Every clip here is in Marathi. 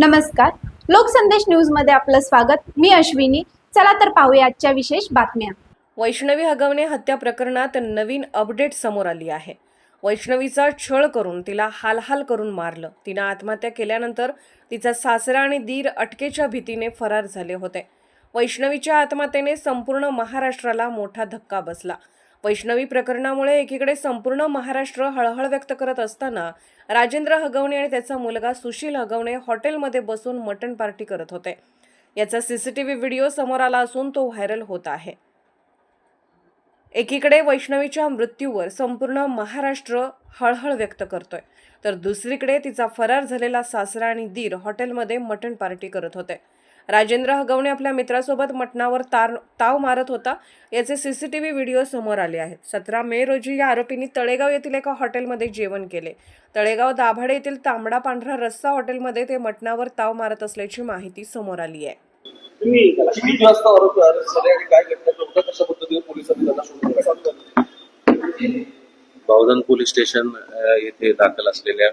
नमस्कार. लोकसंदेश न्यूजमध्ये आपलं स्वागत. मी अश्विनी. चला तर पाहूया आजच्या विशेष बातम्या. वैष्णवी हगवणे हत्या प्रकरणात नवीन अपडेट समोर आली आहे. वैष्णवीचा छळ करून तिला हालहाल करून मारलं. तिनं आत्महत्या केल्यानंतर तिचा सासरा आणि दीर अटकेच्या भीतीने फरार झाले होते. वैष्णवीच्या आत्महत्येने संपूर्ण महाराष्ट्राला मोठा धक्का बसला. वैष्णवी प्रकरणामुळे एकीकडे संपूर्ण महाराष्ट्र हळहळ व्यक्त करत असताना राजेंद्र हगवणे आणि त्याचा मुलगा सुशील हगवणे हॉटेलमध्ये बसून मटण पार्टी करत होते. याचा सीसीटीव्ही व्हिडिओ समोर आला असून तो व्हायरल होत आहे. एकीकडे वैष्णवीच्या मृत्यूवर संपूर्ण महाराष्ट्र हळहळ व्यक्त करतोय. तर दुसरीकडे तिचा फरार झालेला सासरा आणि दीर हॉटेलमध्ये मटण पार्टी करत होते. राजेंद्र हगवणे आपल्या मित्रासोबत मटणावर तार ताव मारत होता. याचे सीसीटीव्ही व्हिडिओ समोर आले आहेत. सतरा मे रोजी या आरोपींनी तळेगाव येथील एका हॉटेलमध्ये जेवण केले. तळेगाव दाभाडे येथील तांबडा पांढरा रस्सा हॉटेलमध्ये ते मटणावर ताव मारत असल्याची माहिती समोर आली आहे. बावधन पोलीस स्टेशन येथे दाखल असलेल्या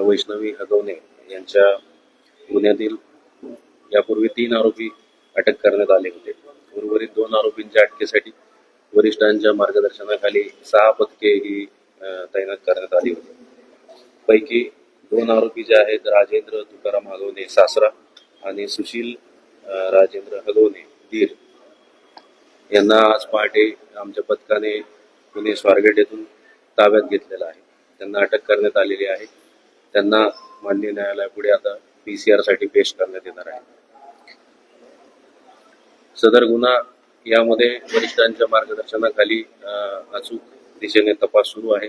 वैष्णवी हगवणे यांच्या गुन्ह्यातील यापूर्वी तीन आरोपी अटक करण्यात आले होते. उर्वरित दोन आरोपींच्या अटकेसाठी वरिष्ठांच्या मार्गदर्शनाखाली सहा पथके ही तैनात करण्यात आली होती. पैकी दोन आरोपी जे आहेत राजेंद्र तुकाराम हगवणे सासरा आणि सुशील राजेंद्र हगवणे धीर यांना आज पहाटे आमच्या पथकाने पुणे स्वारगेट येथून ताब्यात घेतलेला आहे. त्यांना अटक करण्यात आलेली आहे. त्यांना माननीय न्यायालयापुढे आता पीसीआरसाठी पेश करण्यात येणार आहे. सदर गुन्हा यामध्ये वरिष्ठांच्या मार्गदर्शनाखाली अचूक दिशेने तपास सुरू आहे.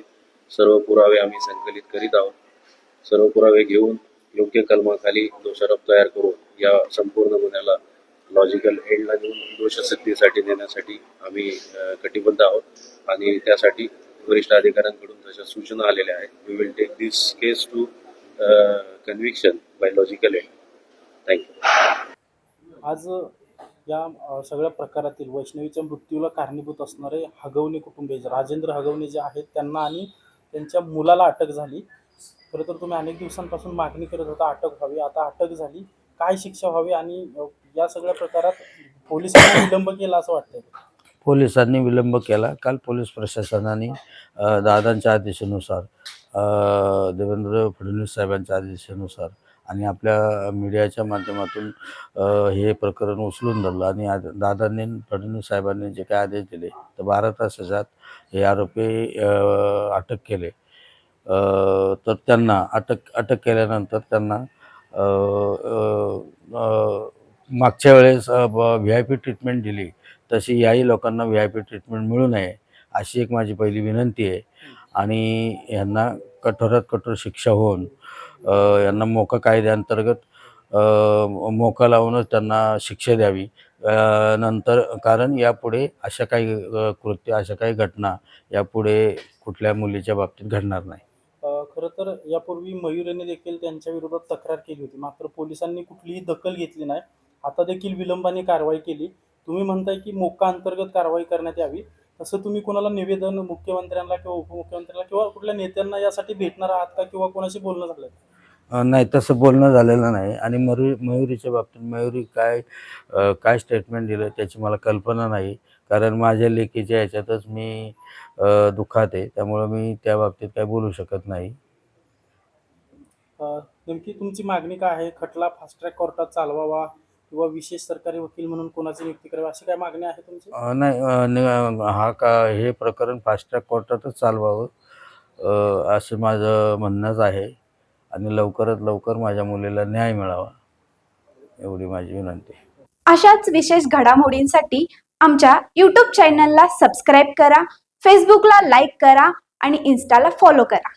सर्व पुरावे आम्ही संकलित करीत आहोत. सर्व पुरावे घेऊन योग्य कलमाखाली दोषारोप तयार करून या संपूर्ण गुन्ह्याला लॉजिकल एंडला घेऊन दोषसिद्धीसाठी नेण्यासाठी आम्ही कटिबद्ध आहोत. आणि त्यासाठी वरिष्ठ अधिकाऱ्यांकडून तशा सूचना आलेल्या आहेत. We will take this case to conviction by logical end thank you आज या सगळ्या प्रकारातील वैष्णवीच्या मृत्यूला कारणीभूत असणारे हगवणे कुटुंबीय जे राजेंद्र हगवणे जे आहेत त्यांना आणि त्यांच्या मुलाला अटक झाली. खरं तर तुम्ही अनेक दिवसांपासून मागणी करत होता अटक व्हावी. आता अटक झाली. काय शिक्षा व्हावी आणि या सगळ्या प्रकारात पोलिसांनी विलंब केला असं वाटतंय? पोलिसांनी विलंब केला. काल पोलीस प्रशासनाने दादांच्या आदेशानुसार देवेंद्र फडणवीस साहेबांच्या आदेशानुसार आणि आपल्या मीडियाच्या माध्यमातून हे प्रकरण उचलून धरलं. आणि आज दादांनी फडणवीस साहेबांनी जे काय आदेश दिले तर बारा तासात हे आरोपी अटक केले. तर त्यांना अटक अटक केल्यानंतर त्यांना मागच्या वेळेस व्ही आय पी ट्रीटमेंट दिली. तशी याही लोकांना व्ही आय पी ट्रीटमेंट मिळू नये अशी एक माझी पहिली विनंती आहे. आणि यांना कठोरात कठोर शिक्षा होऊन यांना मोका कायद्याअंतर्गत मोका लावूनच त्यांना शिक्षा द्यावी. नंतर कारण यापुढे अशा काही कृत्य अशा काही घटना यापुढे कुठल्या मुलीच्या बाबतीत घडणार नाही. खरं तर यापूर्वी मयुरेने देखील त्यांच्या विरोधात तक्रार केली होती. मात्र पोलिसांनी कुठलीही दखल घेतली नाही. आता देखील विलंबाने कारवाई केली. तुम्ही म्हणताय की मोका अंतर्गत कारवाई करण्यात यावी. तसं तुम्ही कोणाला निवेदन मुख्यमंत्र्यांना किंवा उपमुख्यमंत्र्यांना किंवा कुठल्या नेत्यांना यासाठी भेटणार आहात का किंवा कोणाशी बोलणं झालं नाही तसं बोलणं झालेलं नाही. आणि मरु मयुरीच्या बाबतीत मयुरी काय काय स्टेटमेंट दिलं त्याची मला कल्पना नाही. कारण माझ्या लेखीच्या ह्याच्यातच मी दुःखात आहे. त्यामुळं मी त्या बाबतीत काय बोलू शकत नाही. नेमकी तुमची मागणी काय आहे? खटला फास्ट ट्रॅक कोर्टात चालवावा. किंवा विशेष सरकारी वकील म्हणून कोणाची नियुक्ती करावी अशी काय मागणी आहे तुमची? अ, नाही अ, न- हा का हे प्रकरण फास्ट ट्रॅक कोर्टातच चालवावं अ, असं माझं म्हणणंच आहे. आणि लवकरात लवकर माझ्या मुलीला न्याय मिळावा एवढी माझी विनंती. आहे अशाच विशेष घडामोडींसाठी आमच्या यूट्यूब चॅनलला सबस्क्राईब करा फेसबुकला लाईक करा आणि इन्स्टाला फॉलो करा.